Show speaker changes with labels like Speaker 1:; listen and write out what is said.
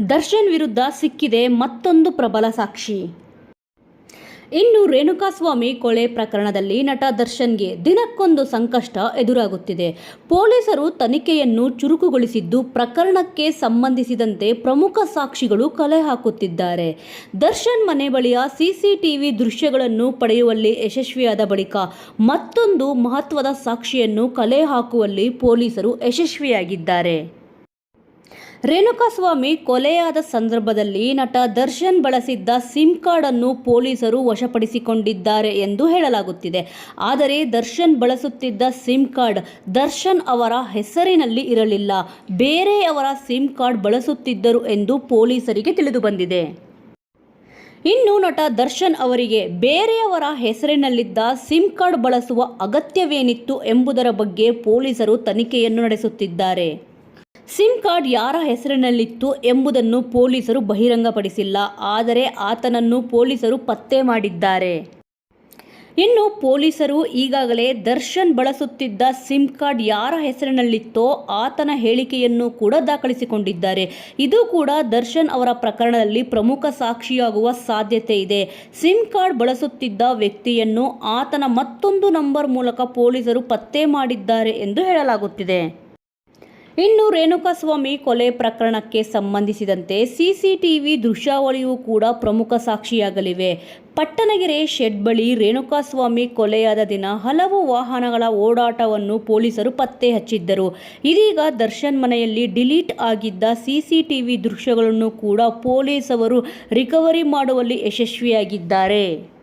Speaker 1: ದರ್ಶನ್ ವಿರುದ್ಧ ಸಿಕ್ಕಿದೆ ಮತ್ತೊಂದು ಪ್ರಬಲ ಸಾಕ್ಷಿ. ಇನ್ನು ರೇಣುಕಾಸ್ವಾಮಿ ಕೊಳೆ ಪ್ರಕರಣದಲ್ಲಿ ನಟ ದರ್ಶನ್ಗೆ ದಿನಕ್ಕೊಂದು ಸಂಕಷ್ಟ ಎದುರಾಗುತ್ತಿದೆ. ಪೊಲೀಸರು ತನಿಖೆಯನ್ನು ಚುರುಕುಗೊಳಿಸಿದ್ದು ಪ್ರಕರಣಕ್ಕೆ ಸಂಬಂಧಿಸಿದಂತೆ ಪ್ರಮುಖ ಸಾಕ್ಷಿಗಳು ಕಲೆ ಹಾಕುತ್ತಿದ್ದಾರೆ. ದರ್ಶನ್ ಮನೆ ಬಳಿಯ ಸಿಸಿಟಿವಿ ದೃಶ್ಯಗಳನ್ನು ಪಡೆಯುವಲ್ಲಿ ಯಶಸ್ವಿಯಾದ ಬಳಿಕ ಮತ್ತೊಂದು ಮಹತ್ವದ ಸಾಕ್ಷಿಯನ್ನು ಕಲೆ ಹಾಕುವಲ್ಲಿ ಪೊಲೀಸರು ಯಶಸ್ವಿಯಾಗಿದ್ದಾರೆ. ರೇಣುಕಾಸ್ವಾಮಿ ಕೊಲೆಯಾದ ಸಂದರ್ಭದಲ್ಲಿ ನಟ ದರ್ಶನ್ ಬಳಸಿದ್ದ ಸಿಮ್ ಕಾರ್ಡ್ ಅನ್ನು ಪೊಲೀಸರು ವಶಪಡಿಸಿಕೊಂಡಿದ್ದಾರೆ ಎಂದು ಹೇಳಲಾಗುತ್ತಿದೆ. ಆದರೆ ದರ್ಶನ್ ಬಳಸುತ್ತಿದ್ದ ಸಿಮ್ ಕಾರ್ಡ್ ದರ್ಶನ್ ಅವರ ಹೆಸರಿನಲ್ಲಿ ಇರಲಿಲ್ಲ. ಬೇರೆಯವರ ಸಿಮ್ ಕಾರ್ಡ್ ಬಳಸುತ್ತಿದ್ದರು ಎಂದು ಪೊಲೀಸರಿಗೆ ತಿಳಿದುಬಂದಿದೆ. ಇನ್ನು ನಟ ದರ್ಶನ್ ಅವರಿಗೆ ಬೇರೆಯವರ ಹೆಸರಿನಲ್ಲಿದ್ದ ಸಿಮ್ ಕಾರ್ಡ್ ಬಳಸುವ ಅಗತ್ಯವೇನಿತ್ತು ಎಂಬುದರ ಬಗ್ಗೆ ಪೊಲೀಸರು ತನಿಖೆಯನ್ನು ನಡೆಸುತ್ತಿದ್ದಾರೆ. ಸಿಮ್ ಕಾರ್ಡ್ ಯಾರ ಹೆಸರಿನಲ್ಲಿತ್ತು ಎಂಬುದನ್ನು ಪೊಲೀಸರು ಬಹಿರಂಗಪಡಿಸಿಲ್ಲ, ಆದರೆ ಆತನನ್ನು ಪೊಲೀಸರು ಪತ್ತೆ ಮಾಡಿದ್ದಾರೆ. ಇನ್ನು ಪೊಲೀಸರು ಈಗಾಗಲೇ ದರ್ಶನ್ ಬಳಸುತ್ತಿದ್ದ ಸಿಮ್ ಕಾರ್ಡ್ ಯಾರ ಹೆಸರಿನಲ್ಲಿತ್ತೋ ಆತನ ಹೇಳಿಕೆಯನ್ನು ಕೂಡ ದಾಖಲಿಸಿಕೊಂಡಿದ್ದಾರೆ. ಇದು ಕೂಡ ದರ್ಶನ್ ಅವರ ಪ್ರಕರಣದಲ್ಲಿ ಪ್ರಮುಖ ಸಾಕ್ಷಿಯಾಗುವ ಸಾಧ್ಯತೆ ಇದೆ. ಸಿಮ್ ಕಾರ್ಡ್ ಬಳಸುತ್ತಿದ್ದ ವ್ಯಕ್ತಿಯನ್ನು ಆತನ ಮತ್ತೊಂದು ನಂಬರ್ ಮೂಲಕ ಪೊಲೀಸರು ಪತ್ತೆ ಮಾಡಿದ್ದಾರೆ ಎಂದು ಹೇಳಲಾಗುತ್ತಿದೆ. ಇನ್ನು ರೇಣುಕಾಸ್ವಾಮಿ ಕೊಲೆ ಪ್ರಕರಣಕ್ಕೆ ಸಂಬಂಧಿಸಿದಂತೆ ಸಿಸಿಟಿವಿ ದೃಶ್ಯಾವಳಿಯೂ ಕೂಡ ಪ್ರಮುಖ ಸಾಕ್ಷಿಯಾಗಲಿವೆ. ಪಟ್ಟಣಗೆರೆ ಶೆಡ್ ಬಳಿ ರೇಣುಕಾಸ್ವಾಮಿ ಕೊಲೆಯಾದ ದಿನ ಹಲವು ವಾಹನಗಳ ಓಡಾಟವನ್ನು ಪೊಲೀಸರು ಪತ್ತೆ ಹಚ್ಚಿದ್ದರು. ಇದೀಗ ದರ್ಶನ್ ಮನೆಯಲ್ಲಿ ಡಿಲೀಟ್ ಆಗಿದ್ದ ಸಿಸಿಟಿವಿ ದೃಶ್ಯಗಳನ್ನು ಕೂಡ ಪೊಲೀಸರು ರಿಕವರಿ ಮಾಡುವಲ್ಲಿ ಯಶಸ್ವಿಯಾಗಿದ್ದಾರೆ.